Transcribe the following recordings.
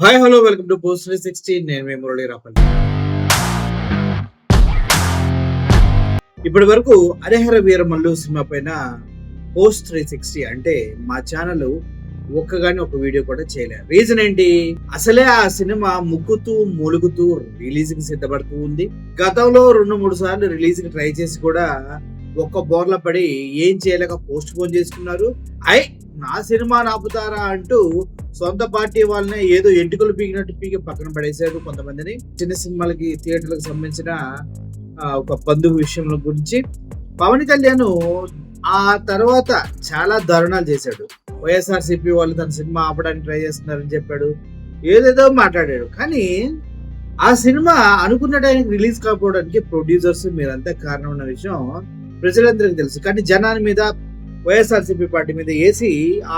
Hi hello welcome to post three sixty నేను మీ మురళీ రాపల్లి. ఇప్పటి వరకు హరిహర వీరమల్లు సినిమా పైన పోస్ట్ త్రీ సిక్స్టీ అంటే మా ఛానల్ ఒక్కగానే ఒక వీడియో కూడా చేయలేదు రీజన్ ఏంటి? అసలే ఆ సినిమా ముక్కుతూ మూలుగుతూ రిలీజ్కి సిద్ధపడుతూ ఉంది. గతంలో రెండు మూడు సార్లు రిలీజ్కి ట్రై చేసి కూడా ఒక్క బోర్ల పడి ఏం చేయలేక పోస్ట్ పోన్ చేసుకున్నారు. ఐ నా సినిమా నాపుతారా అంటూ సొంత పార్టీ వాళ్ళనే ఏదో ఎంటుకలు పీకినట్టు పీకి పక్కన పడేశారు కొంతమందిని. చిన్న సినిమాలకి థియేటర్లకు సంబంధించిన ఒక బంధువు విషయం గురించి. పవన్ కళ్యాణ్ ఆ తర్వాత చాలా దారుణాలు చేశాడు. వైఎస్ఆర్ సిపి వాళ్ళు తన సినిమా ఆపడానికి ట్రై చేస్తున్నారని చెప్పాడు. ఏదేదో మాట్లాడాడు. కానీ ఆ సినిమా అనుకున్న టైంకి రిలీజ్ కాకపోవడానికి ప్రొడ్యూసర్స్ మీరంతా కారణం ఉన్న విషయం ప్రజలందరికీ తెలుసు. కానీ జనాల మీద వైఎస్ఆర్సీపీ పార్టీ మీద వేసి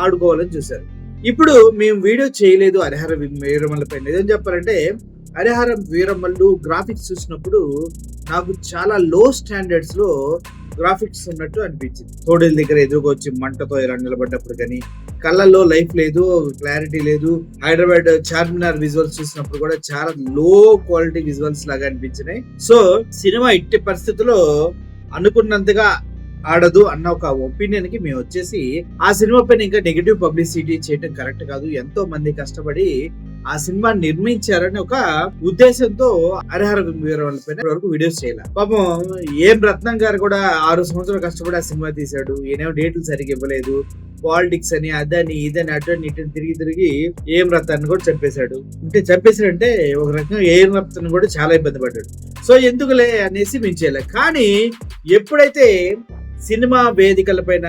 ఆడుకోవాలని చూశారు. ఇప్పుడు మేము వీడియో చేయలేదు హరిహర వీరమల్ల పైన చెప్పాలంటే హరిహర వీరమల్లు గ్రాఫిక్స్ చూసినప్పుడు నాకు చాలా లో స్టాండర్డ్స్లో గ్రాఫిక్స్ ఉన్నట్టు అనిపించింది. తోడేల దగ్గర ఎదురుకొచ్చి మంటతో ఇలా నిలబడ్డప్పుడు కానీ కళ్ళల్లో లైఫ్ లేదు క్లారిటీ లేదు. హైదరాబాద్ చార్మినార్ విజువల్స్ చూసినప్పుడు కూడా చాలా లో క్వాలిటీ విజువల్స్ లాగా అనిపించినాయి. సో సినిమా ఇట్టి పరిస్థితుల్లో అనుకున్నంతగా ఆడదు అన్న ఒక ఒపీనియన్కి మేము వచ్చేసి ఆ సినిమా పైన ఇంకా నెగిటివ్ పబ్లిసిటీ చేయడం కరెక్ట్ కాదు. ఎంతో మంది కష్టపడి ఆ సినిమా నిర్మించారని ఒక ఉద్దేశంతో హరిహర వీరవల్ పైన వరకు వీడియోస్ చేయాలి. పాపం ఏం రత్నం గారు కూడా ఆరు సంవత్సరాలు కష్టపడి ఆ సినిమా తీశాడు. ఏమేమి డేట్లు సరిగ్గా ఇవ్వలేదు. పాలిటిక్స్ అని అదని ఇదని అటని ఇటని తిరిగి తిరిగి ఏం రత్నాన్ని కూడా చంపేశాడు. అంటే చంపేశాడంటే ఒక రకంగా ఏం రత్నాన్ని కూడా చాలా ఇబ్బంది పడ్డాడు. సో ఎందుకులే అనేసి మేము కానీ ఎప్పుడైతే సినిమా వేదికల పైన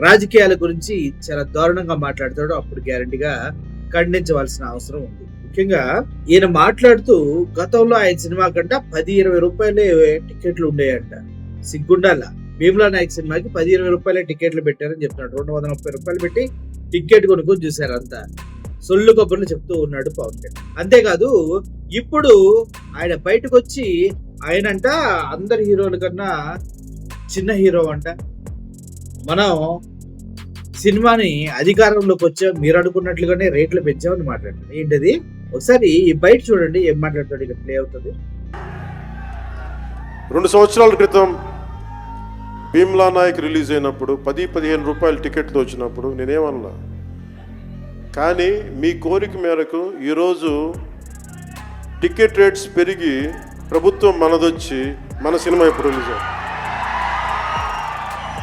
రాజకీయాల గురించి చాలా దారుణంగా మాట్లాడతాడో. అప్పుడు గ్యారంటీగా ఖండించవలసిన అవసరం ఉంది. ముఖ్యంగా ఈయన మాట్లాడుతూ గతంలో ఆయన సినిమా కంట పది ఇరవై రూపాయలే టికెట్లు ఉండేయంట. సిగ్గుండాల. భీమ్లా నాయక్ సినిమాకి పది ఇరవై రూపాయలే టికెట్లు పెట్టారని చెప్తున్నాడు. రెండు వందల ముప్పై రూపాయలు పెట్టి టికెట్ కొనుక్కొని చూశారు అంతా. సొల్లు కబుర్లు చెప్తూ ఉన్నాడు పవన్ కళ్యాణ్. అంతేకాదు ఇప్పుడు ఆయన బయటకు వచ్చి ఆయనంట అందరి హీరోల కన్నా చిన్న హీరో అంట. మనం సినిమాని అధికారంలోకి వచ్చా మీరు అనుకున్నట్లుగానే రేట్లు పెంచామని మాట్లాడారు ఏంటది? ఒకసారి ఈ బయట చూడండి ఏం మాట్లాడతాడు ఇక్కడ ప్లే అవుతుంది. రెండు సంవత్సరాల క్రితం భీమ్లా నాయక్ రిలీజ్ అయినప్పుడు పది పదిహేను రూపాయల టికెట్లు వచ్చినప్పుడు నేనేమన్నా కానీ మీ కోరిక మేరకు ఈరోజు టికెట్ రేట్స్ పెరిగి ప్రభుత్వం మనదొచ్చి మన సినిమా ఇప్పుడు రిలీజ్ అవుతుంది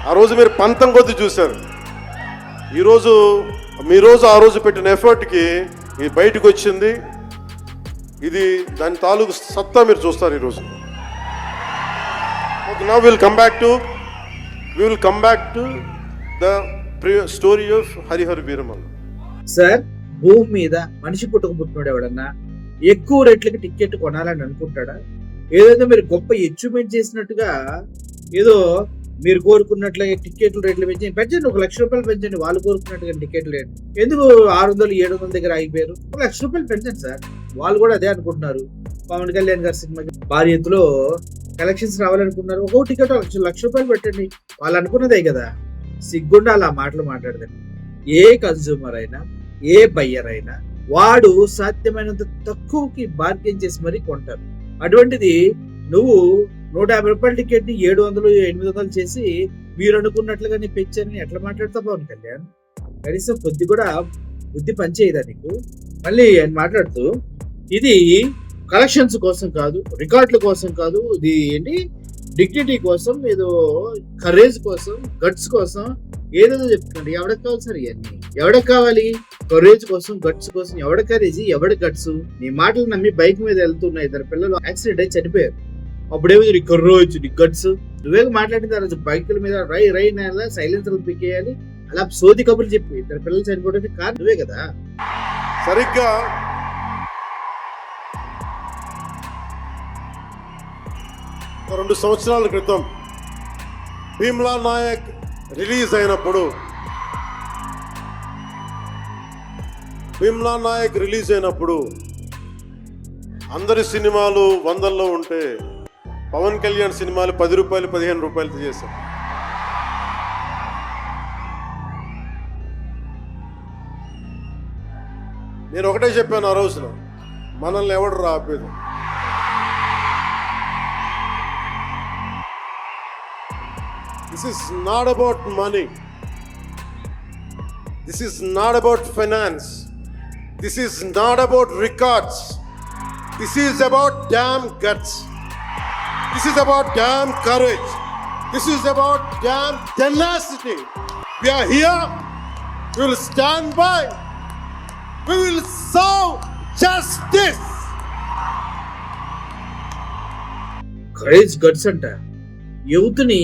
ఆ రోజు మీరు పంతం కొద్ది చూశారు. ఈరోజు మీ రోజు ఆ రోజు పెట్టిన ఎఫర్ట్కి ఇది బయటకు వచ్చింది. ఇది దాని తాలూకు సత్తా మీరు చూస్తారు ఈరోజు ఓకే నా will come back to we will come back to the story of of Harihar sir భూమి మీద మనిషి పుట్టుక పుట్టినోడు ఎవడన్నా ఎక్కువ రేట్లకి టికెట్ కొనాలని అనుకుంటాడా? ఏదైతే మీరు గొప్ప అచీవ్మెంట్ చేసినట్టుగా ఏదో మీరు కోరుకున్నట్లుగా టికెట్లు రేట్లు పెంచండి పెంచండి ఒక లక్ష రూపాయలు పెంచండి వాళ్ళు కోరుకున్నట్టుగా టికెట్లు రేట్. ఎందుకు ఆరు వందలు ఏడు వందల దగ్గర ఆగిపోయారు? ఒక లక్ష రూపాయలు పెంచండి సార్. వాళ్ళు కూడా అదే అనుకుంటున్నారు. పవన్ కళ్యాణ్ గారి సినిమాకి భారీ ఎత్తులో కలెక్షన్స్ రావాలనుకున్నారు ఒక్కో టికెట్ లక్ష లక్ష రూపాయలు పెట్టండి. వాళ్ళు అనుకున్నదే కదా. సిగ్గుండా అలా మాటలు మాట్లాడదండి. ఏ కన్జ్యూమర్ అయినా ఏ బయ్యర్ అయినా వాడు సాధ్యమైనంత తక్కువకి బార్గెన్ చేసి మరీ కొంటారు. అటువంటిది నువ్వు నూట యాభై రూపాయల టికెట్ని ఏడు వందలు ఎనిమిది వందలు చేసి మీరు అనుకున్నట్లుగా నీ పెంచని ఎట్లా మాట్లాడతా పవన్ కళ్యాణ్? కనీసం కొద్ది కూడా బుద్ధి పనిచేయదా నీకు? మళ్ళీ ఆయన మాట్లాడుతూ ఇది కలెక్షన్స్ కోసం కాదు రికార్డుల కోసం కాదు ఇది ఏంటి? డిగ్నిటీ కోసం ఏదో కరేజ్ కోసం గట్స్ కోసం ఏదేదో చెప్తున్నాడు ఎవడకి కావాలి సార్ ఇవన్నీ? ఎవడకి కావాలి? కరేజ్ కోసం గట్స్ కోసం ఎవడ కరేజ్ ఎవడ గట్స్? నీ మాటలు నమ్మి బైక్ మీద వెళ్తున్న ఇద్దరు పిల్లలు యాక్సిడెంట్ అయి చనిపోయారు. అప్పుడేమో నీ కర్రోజ్ నీ గట్స్ నువ్వే మాట్లాడిన తర్వాత బైకుల మీద రై రై నెల సైలెన్సర్ పికేయాలి. అలా సోది కబుర్లు చెప్పి. ఇద్దరు పిల్లలు చనిపోవడానికి కారణం నువ్వే కదా. సరిగ్గా. రెండు సంవత్సరాల క్రితం భీమ్లా నాయక్ రిలీజ్ అయినప్పుడు భీమ్లా నాయక్ రిలీజ్ అయినప్పుడు అందరి సినిమాలు వందల్లో ఉంటే పవన్ కళ్యాణ్ సినిమాలు పది రూపాయలు పదిహేను రూపాయలు చేశాం నేను ఒకటే చెప్పాను ఆ రోజులో మనల్ని ఎవడు రాపేది this is not about money this is not about finance this is not about records this is about damn guts this is about damn courage this is about damn tenacity We are here. We will stand by. We will serve justice. Courage guts అంట. యూత్ని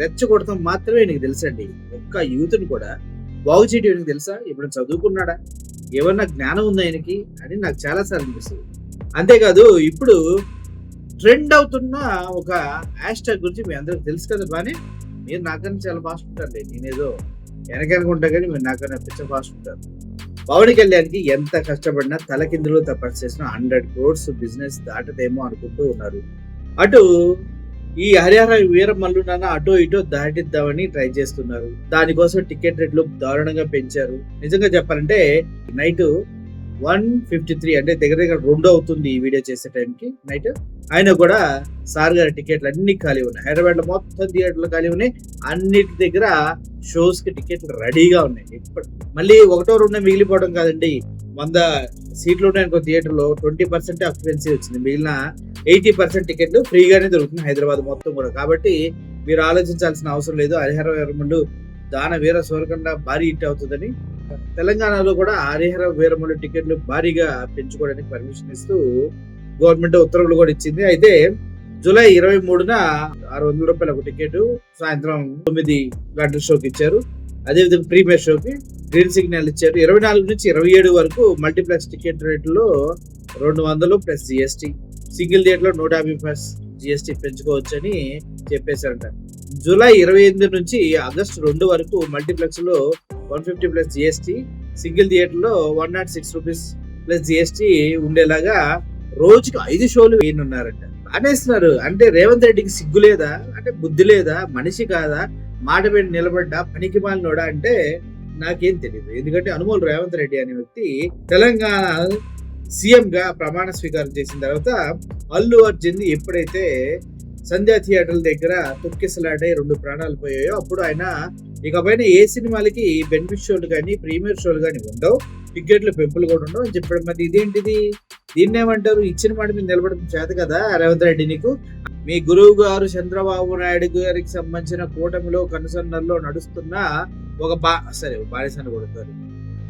రెచ్చగొడతాం మాత్రమే నీకు తెలుసండి. ఒక్క యూత్ని కూడా బాగు చేయడం తెలుసా? ఇప్పుడు చదువుకున్నాడా? ఏమన్నా జ్ఞానం ఉందా ఆయనకి అని నాకు చాలా సార్లు అనిపిస్తుంది. అంతేకాదు ఇప్పుడు ట్రెండ్ అవుతున్న ఒక హ్యాష్ ట్యాగ్ గురించి మీ అందరికి తెలుసు కదా బానే మీరు నాకన్నా చాలా ఫాస్ట్ ఉంటారండి నేనేదో వెనకనుకుంటా కానీ మీరు నాకన్నా పిచ్చ ఫాస్ట్ ఉంటారు. పవన్ కళ్యాణ్కి ఎంత కష్టపడినా తలకిందులు తపస్సు చేసిన హండ్రెడ్ క్రోడ్స్ బిజినెస్ దాటదేమో అనుకుంటూ ఉన్నారు. అటు ఈ హరిహర వీర మల్లునన్న అటో ఇటో దాటిద్దామని ట్రై చేస్తున్నారు. దానికోసం టికెట్ రేట్లు దారుణంగా పెంచారు. నిజంగా చెప్పాలంటే నైట్ వన్ ఫిఫ్టీ త్రీ అంటే దగ్గర దగ్గర రెండు అవుతుంది ఈ వీడియో చేసే టైంకి. నైట్ ఆయన కూడా సార్ గారి టికెట్లు అన్ని ఖాళీ ఉన్నాయి. హైదరాబాద్లో మొత్తం థియేటర్లు ఖాళీ ఉన్నాయి. అన్నిటి దగ్గర షోస్కి టికెట్లు రెడీగా ఉన్నాయి. ఇప్పుడు మళ్ళీ ఒకటో రెండు మిగిలిపోవడం కాదండి. వంద సీట్లు ఉన్నాయి అనుకో థియేటర్లో ట్వంటీ పర్సెంట్ అక్యుపెన్సీ వచ్చింది. మిగిలిన ఎయిటీ పర్సెంట్ టికెట్లు ఫ్రీగానే దొరుకుతుంది హైదరాబాద్ మొత్తం కూడా. కాబట్టి మీరు ఆలోచించాల్సిన అవసరం లేదు. హరిహర వీరములు దాన వీర సోరకండ భారీ హిట్ అవుతుందని. తెలంగాణలో కూడా హరిహర వీరములు టికెట్లు భారీగా పెంచుకోవడానికి పర్మిషన్ ఇస్తూ గవర్నమెంట్ ఉత్తర్వులు కూడా ఇచ్చింది. అయితే జూలై ఇరవై మూడున ఆరు వందల రూపాయల ఒక టికెట్ సాయంత్రం తొమ్మిది గంటల షోకి ఇచ్చారు. అదేవిధంగా ప్రీమియర్ షోకి గ్రీన్ సిగ్నల్ ఇచ్చారు. ఇరవై నాలుగు నుంచి ఇరవై ఏడు వరకు మల్టీప్లెక్స్ టికెట్ రేట్లో రెండు వందలు ప్లస్ జిఎస్టీ. సింగిల్ థియేటర్లో నూట యాభై ప్లస్ జిఎస్టీ పెంచుకోవచ్చని చెప్పేశారంట. జూలై ఇరవై ఎనిమిది నుంచి ఆగస్టు రెండు వరకు మల్టీప్లెక్స్లో one fifty plus GST single థియేటర్లో one nought six rupees plus GST ఉండేలాగా రోజుకి ఐదు షోలు వేయనున్నారంట అనేస్తున్నారు అంటే రేవంత్ రెడ్డికి సిగ్గు లేదా? అంటే బుద్ధి లేదా? మనిషి కాదా? మాట పెట్టి నిలబడ్డా పనికి మాలినోడా అంటే నాకేం తెలియదు ఎందుకంటే అనుమోల్ రేవంత్ రెడ్డి అనే వ్యక్తి తెలంగాణ సీఎం గా ప్రమాణ స్వీకారం చేసిన తర్వాత అల్లు అర్జున్ ఎప్పుడైతే సంధ్యా థియేటర్ల దగ్గర తొక్కిసలాడే రెండు ప్రాణాలు పోయాయో అప్పుడు ఆయన ఇకపైన ఏ సినిమాలకి బెనిఫిట్ షోలు కానీ ప్రీమియర్ షోలు కానీ ఉండవు. టికెట్లు పెంపులు కూడా ఉండవు. అని చెప్పడం మరి ఇదేంటిది? దీన్ని ఏమంటారు? ఇచ్చిన మాట మీద నిలబడడం చేత కదా రేవంత్ రెడ్డి నీకు? మీ గురువు గారు చంద్రబాబు నాయుడు గారికి సంబంధించిన కూటమిలో కనుసన్నల్లో నడుస్తున్న ఒక బా సరే బానిసని కొడుతారు.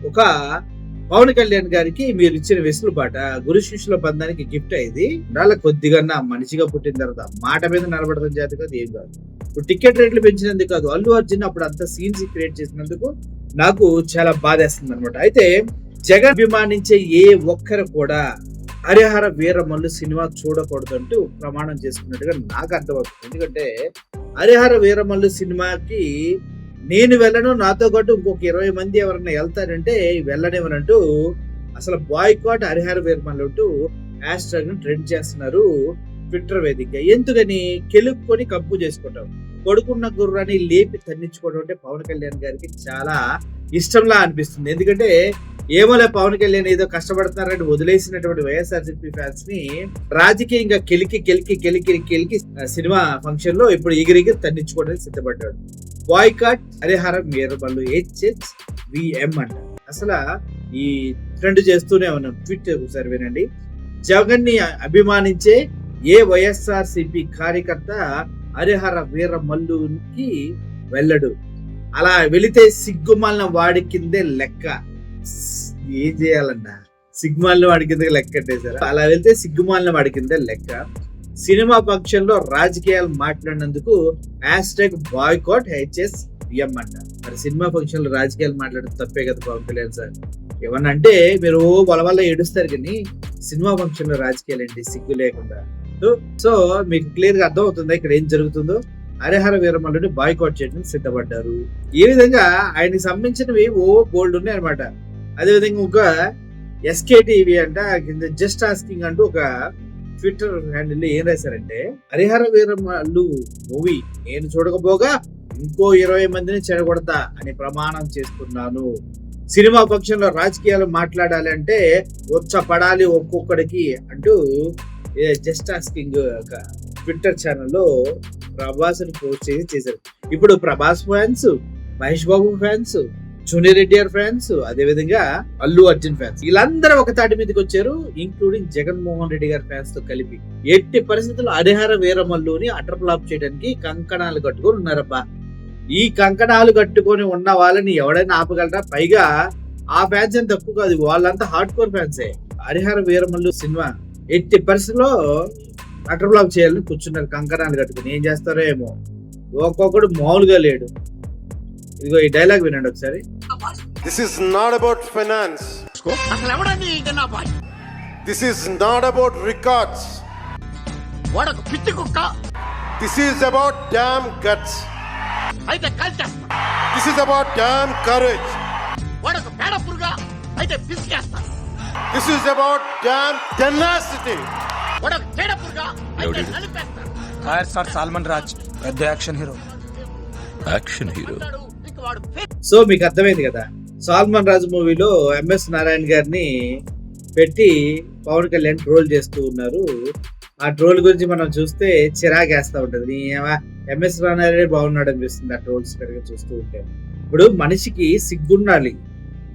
ఒక పవన్ కళ్యాణ్ గారికి మీరు ఇచ్చిన వెసులుబాట గురు శిష్యుల బంధానికి గిఫ్ట్ అయింది. ఉండాల కొద్దిగా మనిషిగా పుట్టిన తర్వాత మాట మీద నిలబడడం చేత కాదు ఏం కాదు. ఇప్పుడు టికెట్ రేట్లు పెంచినందుకు కాదు అల్లు అర్జున్ అప్పుడు అంత సీన్స్ క్రియేట్ చేసినందుకు నాకు చాలా బాధేస్తుంది అనమాట అయితే జగన్ అభిమానించే ఏ ఒక్కరు కూడా హరిహర వీరమల్లు సినిమా చూడకూడదంటూ ప్రమాణం చేసుకున్నట్టుగా నాకు అర్థమవుతుంది. ఎందుకంటే హరిహర వీరమల్లు సినిమాకి నేను వెళ్ళను నాతో పాటు ఇంకొక ఇరవై మంది ఎవరన్నా వెళ్తారంటే వెళ్ళనివ్వనంటూ అసలు బాయ్కాట్ హరిహర వీరమల్లు అంటూ హ్యాష్ ట్యాగ్ ట్రెండ్ చేస్తున్నారు ట్విట్టర్ వేదికగా ఎందుకని? కెలుక్కొని కప్పు చేసుకుంటాం. కొడుకున్న గుర్రాన్ని లేపి తన్నించుకోవడం అంటే పవన్ కళ్యాణ్ గారికి చాలా ఇష్టంలా అనిపిస్తుంది. ఎందుకంటే ఏమోలే పవన్ కళ్యాణ్ ఏదో కష్టపడుతున్నారని వదిలేసినటువంటి వైఎస్ఆర్సీపీ ఫ్యాన్స్ని రాజకీయంగా కెలికి కెలికి కెలికి కెలికి సినిమా ఫంక్షన్లో ఇప్పుడు ఎగిరిగి తన్నించుకోవడానికి సిద్ధపడ్డాడు. Boycott Harihara Veeramallu HH VM అంట అసలు ఈ ట్రెండ్ చేస్తూనే ఉన్నాం. ట్విట్టర్ ఒకసారి వినండి జగన్ని అభిమానించే ఏ వైఎస్ఆర్ సిపి కార్యకర్త హరిహర వీర మల్లుకి వెళ్ళడు. అలా వెళితే సిగ్గుమాలిన వాడి కిందే లెక్క. ఏం చేయాలన్నా? సిగ్గుమాలిన వాడి కింద లెక్క కట్టేశారు? అలా వెళ్తే సిగ్గుమాలిన వాడి కిందే లెక్క. సినిమా ఫంక్షన్లో రాజకీయాలు మాట్లాడినందుకు hashtag boycott HS BM అంట. మరి సినిమా ఫంక్షన్లో రాజకీయాలు మాట్లాడడం తప్పే కదా పవన్ కళ్యాణ్ సార్. ఏమన్నా అంటే మీరు వాళ్ళ వల్ల ఏడుస్తారు కానీ సినిమా ఫంక్షన్లో రాజకీయాలు ఏంటి సిగ్గు లేకుండా. సో- మీకు క్లియర్గా అర్థం అవుతుంది ఇక్కడ ఏం జరుగుతుందో? హరిహర వీరమల్లుని బాయ్కాట్ చేయడానికి సిద్ధపడ్డారు. ఈ విధంగా ఆయనకి సంబంధించినవి ఓ బోల్డ్ ఉన్నాయి అనమాట అదేవిధంగా ఒక ఎస్కేటీవీ అంట కింద జస్ట్ ఆస్కింగ్ అంటూ ఒక ట్విట్టర్ హ్యాండిల్ ఏం రాశారంటే హరిహర వీరమల్లు మూవీ నేను చూడకపోగా ఇంకో ఇరవై మందిని చెడగొడతా అని ప్రమాణం చేస్తున్నాను. సినిమా పక్షంలో రాజకీయాలు మాట్లాడాలి అంటే పడాలి ఒక్కొక్కడికి అంటూ జస్ట్ ఆస్కింగ్ ట్విట్టర్ ఛానల్లో ప్రభాస్ పోస్ట్ చేసి చేశారు. ఇప్పుడు Prabhas fans Mahesh Babu fans junior NTR fans అదే విధంగా అల్లు అర్జున్ ఫ్యాన్స్ వీళ్ళందరూ ఒక తాటి మీదకి వచ్చారు ఇంక్లూడింగ్ జగన్మోహన్ రెడ్డి గారి ఫ్యాన్స్తో కలిపి. ఎట్టి పరిస్థితుల్లో హరిహర వీరమల్లుని అటర్ ఫ్లాప్ చేయడానికి కంకణాలు కట్టుకొని ఉన్నారబ్బా. ఈ కంకణాలు కట్టుకొని ఉన్న వాళ్ళని ఎవడైనా ఆపగలరా? పైగా ఆ ఫ్యాన్స్ అని తక్కువ కాదు వాళ్ళంతా హార్డ్ కోర్ ఫ్యాన్సే హరిహర వీరమల్లు సినిమా ఎట్టి పరిస్థితుల్లో అటర్ ఫ్లాప్ చేయాలని కూర్చున్నారు కంకణాలు కట్టుకొని. ఏం చేస్తారో ఏమో. ఒక్కొక్కడు మామూలుగా లేడు. ఇదిగో ఈ డైలాగ్ వినండి ఒకసారి. This is not about finance this is not about records వాడొక పిచ్చి కుక్క this is about damn guts అయితే కాల్చేస్తా this is about damn courage వాడొక పేడ పురుగా అయితే పిసికేస్తా this is about damn tenacity వాడొక పేడ పురుగా అయితే నలిపేస్తా ఫైర్ స్టార్ సాల్మన్ రాజ్. పెద్ద action hero. Action hero? So మీకు అర్థమైంది కదా. సాల్మాన్ రాజు మూవీలో ఎంఎస్ నారాయణ గారిని పెట్టి పవన్ కళ్యాణ్ ట్రోల్ చేస్తూ ఉన్నారు. ఆ ట్రోల్ గురించి మనం చూస్తే చిరాకేస్తా ఉంటుంది. నీ ఎంఎస్ నారాయణ బాగున్నాడు అనిపిస్తుంది ఆ ట్రోల్స్ కనుక చూస్తూ ఉంటే. ఇప్పుడు మనిషికి సిగ్గుండాలి.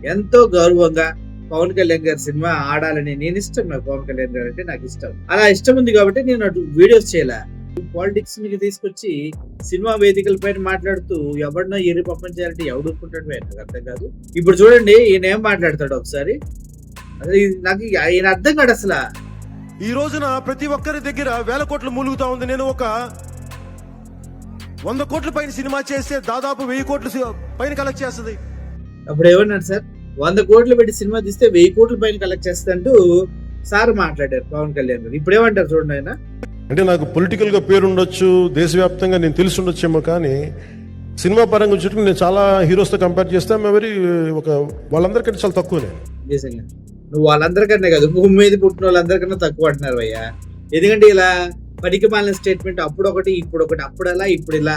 ఎంతో గౌరవంగా పవన్ కళ్యాణ్ గారి సినిమా ఆడాలని నేను ఇష్టం నాకు. పవన్ కళ్యాణ్ గారు అంటే నాకు ఇష్టం. అలా ఇష్టం ఉంది కాబట్టి నేను అటు వీడియోస్ చేయలే. పాలిటిక్స్కి తీసుకొచ్చి సినిమా వేదికల పైన మాట్లాడుతూ ఎవరినో ఎరి పప్పం చేయాలంటే ఎవడు ఊరుకుంటాడు భయ్యా? నాకు అర్థం కాదు. ఇప్పుడు చూడండి ఈయన ఏం మాట్లాడతాడు ఒకసారి? నాకు ఈయన అర్థం కాడు అసలు. ఈ రోజున ప్రతి ఒక్కరి దగ్గర వేల కోట్లు మూలుగుతా ఉంది. నేను ఒక వంద కోట్ల పైన సినిమా చేస్తే దాదాపు వెయ్యి కోట్లు పైన కలెక్ట్ చేస్తుంది. అప్పుడు ఏమన్నాడు సార్? వంద కోట్లు పెట్టి సినిమా తీస్తే వెయ్యి కోట్ల పైన కలెక్ట్ చేస్తంటూ సార్ మాట్లాడారు పవన్ కళ్యాణ్ గారు. ఇప్పుడు ఏమంటారు చూడండి ఆయన? అంటే నాకు పొలిటికల్గా పేరుండొచ్చు దేశవ్యాప్తంగా నేను తెలిసి ఉండొచ్చేమో కానీ సినిమా పరంగా చుట్టూ నేను చాలా హీరోస్తో కంపేర్ చేస్తే వెరీ ఒక వాళ్ళందరికంటే చాలా తక్కువ నేను నువ్వు వాళ్ళందరికన్నా కాదు భూమి మీద పుట్టిన వాళ్ళందరికన్నా తక్కువ అంటున్నారు అయ్యా ఎందుకంటే ఇలా పనికి మాలిన స్టేట్మెంట్ అప్పుడు ఒకటి ఇప్పుడు ఒకటి అప్పుడు అలా ఇప్పుడు ఇలా.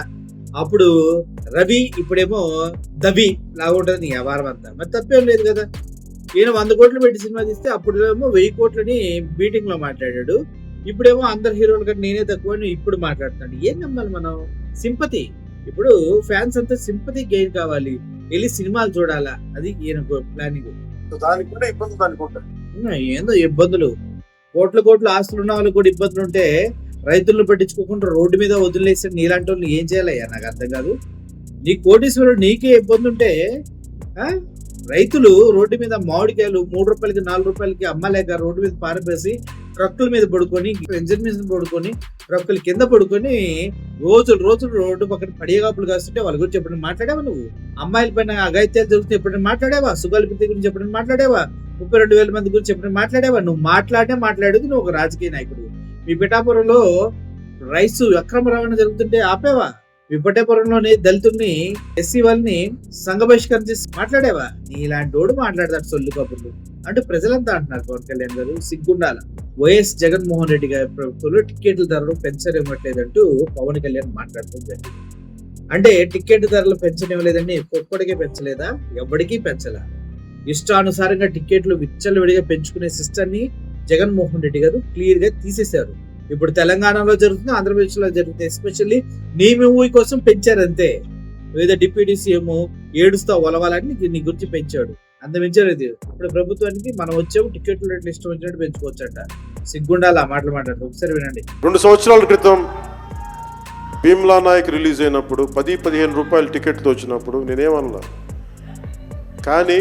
అప్పుడు రవి ఇప్పుడేమో దవి లాగా ఉంటుంది నీ వ్యవహారం అంతా. మరి తప్పేం లేదు కదా. ఈయన వంద కోట్లు పెట్టి సినిమా తీస్తే అప్పుడు ఏమో వెయ్యి కోట్లని మీటింగ్లో మాట్లాడాడు. ఇప్పుడేమో అందరు హీరోలు కంటే నేనే తక్కువ ఇప్పుడు మాట్లాడుతున్నాడు. ఏం నమ్మాలి మనం? సింపతి. ఇప్పుడు ఫ్యాన్స్ అంతా సింపతి గెయిన్ కావాలి. వెళ్ళి సినిమాలు చూడాలా? అది ఈయన ప్లానింగ్. దానికి కూడా ఇబ్బంది దానికి. ఏందో ఇబ్బందులు. కోట్ల కోట్ల ఆస్తులు ఉన్న వాళ్ళకి కూడా ఇబ్బందులు ఉంటే రైతులను పట్టించుకోకుండా రోడ్డు మీద వదిలేసి నీలాంటి వాళ్ళు ఏం చేయాలయ్యా? నాకు అర్థం కాదు. నీ కోటీశ్వరుడు నీకే ఇబ్బంది ఉంటే ఆ? రైతులు రోడ్డు మీద మామిడికాయలు మూడు రూపాయలకి నాలుగు రూపాయలకి అమ్మలేక రోడ్డు మీద పారబేసి ట్రక్కుల మీద పడుకొని ఇంజిన్ మీద పడుకొని ట్రక్కుల కింద పడుకొని రోజులు రోజులు రోడ్డు పక్కన పడియగాపులు కాస్తుంటే వాళ్ళ గురించి ఎప్పుడైనా మాట్లాడావా నువ్వు? అమ్మాయిల పైన అగాయిత్యాలు జరుగుతుంది ఎప్పుడైనా మాట్లాడావా? సుగల్పితి గురించి ఎప్పుడైనా మాట్లాడావా? ముప్పై రెండు వేల మంది గురించి ఎప్పుడైనా మాట్లాడావా? నువ్వు మాట్లాడే మాట్లాడేది నువ్వు ఒక రాజకీయ నాయకుడు. మీ పిఠాపురంలో రైసు అక్రమ రవాణా జరుగుతుంటే ఆపేవా? మీ పిఠాపురంలోని దళితుల్ని ఎస్సీ వాళ్ళని సంఘ బహిష్కరణ చేసి మాట్లాడేవా? నీలాంటి వాడు మాట్లాడతాడు సొల్లు కబుర్లు. అంటే ప్రజలంతా అంటున్నారు పవన్ కళ్యాణ్ గారు. సిగ్గుండాల. వైఎస్ జగన్మోహన్ రెడ్డి గారి ప్రభుత్వంలో టికెట్ల ధరలు పెంచనివ్వట్లేదంటూ పవన్ కళ్యాణ్ మాట్లాడటం జరిగింది. అంటే టికెట్ ధరలు పెంచనివ్వలేదని ఒక్కడికే పెంచలేదా? ఎవరికీ పెంచలా? ఇష్టానుసారంగా టికెట్లు విచ్చలవిడిగా పెంచుకునే సిస్టమ్ని జగన్మోహన్ రెడ్డి గారు క్లియర్గా తీసేశారు. ఇప్పుడు తెలంగాణలో జరుగుతుంది ఆంధ్రప్రదేశ్లో జరుగుతుంది ఎస్పెషల్లీ నీ మూవీ కోసం పెంచారు అంతే ఏదో డిప్యూటీ సీఎం ఏడుస్తా ఒలవాలని నీ- గురించి పెంచాడు. అంత పెంచారు ఇప్పుడు ప్రభుత్వానికి మనం వచ్చాము టికెట్లు రేట్లు ఇష్టం వచ్చినట్టు పెంచుకోవచ్చంట. సిగ్గుండాలి ఆ మాటలు మాట్లాడుతూ ఒకసారి వినండి. రెండు సంవత్సరాల క్రితం భీమ్లా నాయక్ రిలీజ్ అయినప్పుడు పది పదిహేను రూపాయల టికెట్తో వచ్చినప్పుడు నేనేమన్నా కానీ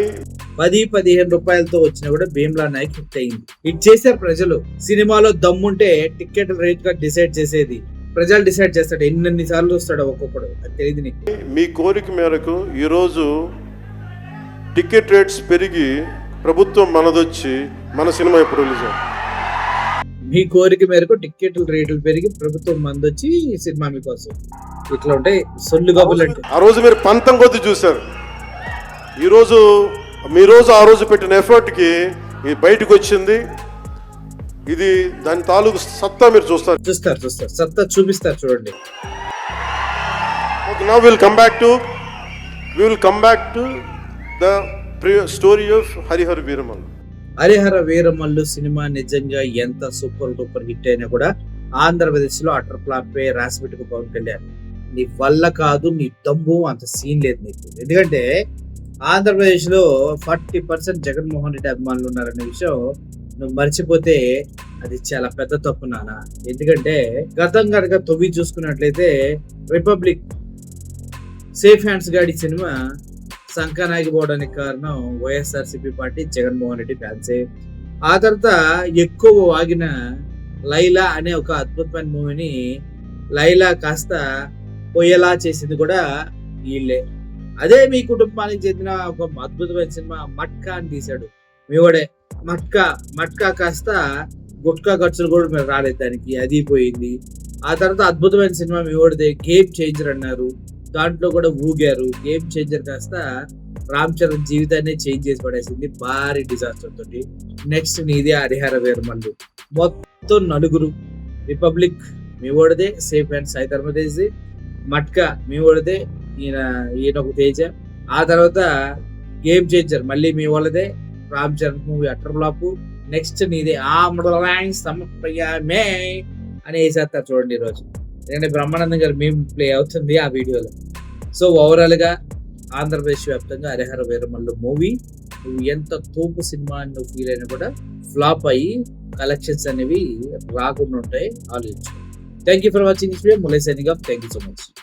పది పదిహేను రూపాయలతో వచ్చినా కూడా భీమ్లా నాయక్ హిట్ అయింది. హిట్ చేశారు ప్రజలు సినిమాలో దమ్ముంటే టికెట్ రేట్గా డిసైడ్ చేసేది. ప్రజలు డిసైడ్ చేస్తాడు ఎన్నెన్ని సార్లు చూస్తాడు ఒక్కొక్కడు. అది తెలియదు మీ కోరిక మేరకు ఈరోజు టికెట్ రేట్స్ పెరిగి ప్రభుత్వం మనదొచ్చి మన సినిమా ఇప్పుడు రిలీజ్ మీ కోరిక మేరకు టికెట్ల రేట్లు పెరిగి ప్రభుత్వం మందొచ్చి ఈ సినిమా మీకోసం. ఇట్లా ఉంటాయి సొల్లు గబులు అంటే. ఆ రోజు మీరు పంతం కొద్ది చూశారు. ఈరోజు మీ రోజు ఆ రోజు పెట్టిన ఎఫర్ట్కి ఇది బయటకు వచ్చింది. ఇది దాని తాలూకు సత్తా మీరు చూస్తారు. చూస్తారు చూస్తారు. సత్తా చూపిస్తారు చూడండి. ఓకే నా will come back to will come back to the story of Harihara Veeramallu Harihara Veeramallu cinema నిజంగా ఎంత సూపర్ డూపర్ హిట్ అయినా కూడా ఆంధ్రప్రదేశ్లో అటర్ ఫ్లాప్ రాసి పెట్టుకు పవన్ కళ్యాణ్. నీ వల్ల కాదు నీ దమ్ము అంత సీన్ లేదు నీకు. ఎందుకంటే ఆంధ్రప్రదేశ్లో ఫార్టీ పర్సెంట్ జగన్మోహన్ రెడ్డి అభిమానులు ఉన్నారనే విషయం నువ్వు మర్చిపోతే అది చాలా పెద్ద తప్పు నాన్న. ఎందుకంటే గతం కనుక తొవ్వి చూసుకున్నట్లయితే రిపబ్లిక్ సేఫ్ హ్యాండ్స్ గాడి సినిమా సంకనాగిపోవడానికి కారణం వైఎస్ఆర్సీపీ పార్టీ జగన్మోహన్ రెడ్డి ఫ్యాన్సే. ఆ తర్వాత ఎక్కువ వాగిన లైలా అనే ఒక అద్భుతమైన మూవీని లైలా కాస్త పోయేలా చేసింది కూడా వీళ్ళే అదే మీ కుటుంబానికి చెందిన ఒక అద్భుతమైన సినిమా మట్కా అని తీశాడు. మీవాడే మట్కా మట్కా కాస్త గుట్కా ఖర్చులు కూడా మీరు రాలేదు దానికి అది పోయింది. ఆ తర్వాత అద్భుతమైన సినిమా మీవాడిదే గేమ్ చేంజర్ అన్నారు. దాంట్లో కూడా ఊగారు. గేమ్ చేంజర్ కాస్త రామ్ చరణ్ జీవితాన్ని చేంజ్ చేసి పడేసింది. భారీ డిజాస్టర్ తోటి. నెక్స్ట్ నీది హరిహర వేర్మల్లు. మొత్తం నలుగురు. రిపబ్లిక్ మీ సేఫ్ అండ్ సైతర్మదేశ్ మట్కా మీ వాళ్ళదే ఈయన ఈయన ఒక తేజ. ఆ తర్వాత గేమ్ చేంజర్ మళ్ళీ మీ వాళ్ళదే Ram Charan movie utter flop next నీదే ఆ మే అని వేసేస్తారు చూడండి ఈరోజు. ఎందుకంటే బ్రహ్మానందం గారు మేము ప్లే అవుతుంది ఆ వీడియోలో. సో ఓవరాల్గా ఆంధ్రప్రదేశ్ వ్యాప్తంగా హరిహర వీరమల్లు మూవీ నువ్వు ఎంత తోపు సినిమా అని నువ్వు ఫీల్ అయినా కూడా ఫ్లాప్ అయ్యి కలెక్షన్స్ అనేవి రాకుండా ఉంటాయి. ఆలోచించు Thank you for watching this video. Mulai signing off. Thank you so much.